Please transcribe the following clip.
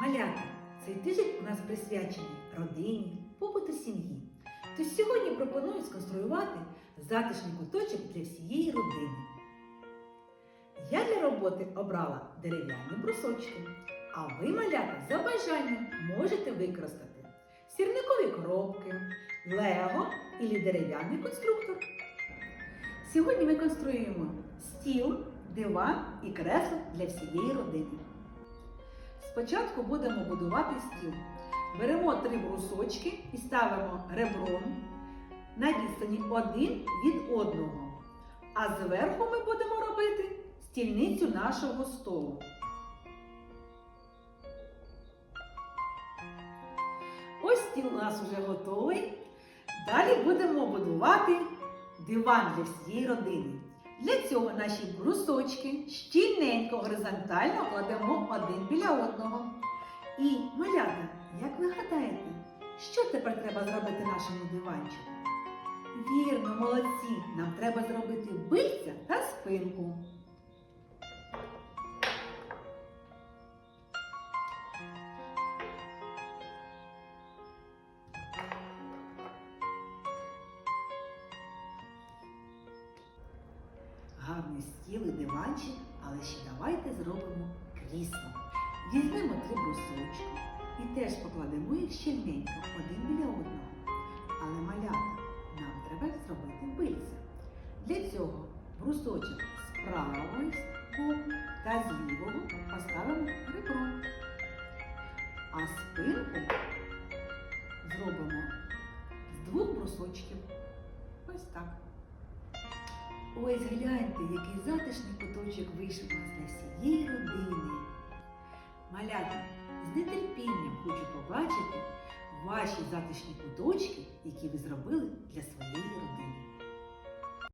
Малята, цей тиждень у нас присвячений родині, побуту сім'ї. Тож сьогодні пропоную сконструювати затишний куточок для всієї родини. Я для роботи обрала дерев'яні брусочки, а ви, малята, за бажанням можете використати сірникові коробки, лего і дерев'яний конструктор. Сьогодні ми конструюємо стіл, диван і кресло для всієї родини. Спочатку будемо будувати стіл. Беремо три брусочки і ставимо ребром на відстані один від одного. А зверху ми будемо робити стільницю нашого столу. Ось стіл у нас вже готовий. Далі будемо будувати диван для всієї родини. Для цього наші брусочки щільненько горизонтально кладемо один біля одного. І, малята, як ви гадаєте, що тепер треба зробити нашому диванчику? Вірно, молодці! Нам треба зробити бильця та спинку. Гарний стіл і диванчик, але ще давайте зробимо крісло. Візьмемо три брусочки і теж покладемо їх щільненько один біля одного. Але малята, нам треба зробити бильця. Для цього брусочок з правої боку та з лівого поставимо ребро. А спинку зробимо з двох брусочків. Ось так. Ось гляньте, який затишний куточок вийшов у нас для всієї родини. Малята, з нетерпінням хочу побачити ваші затишні куточки, які ви зробили для своєї родини.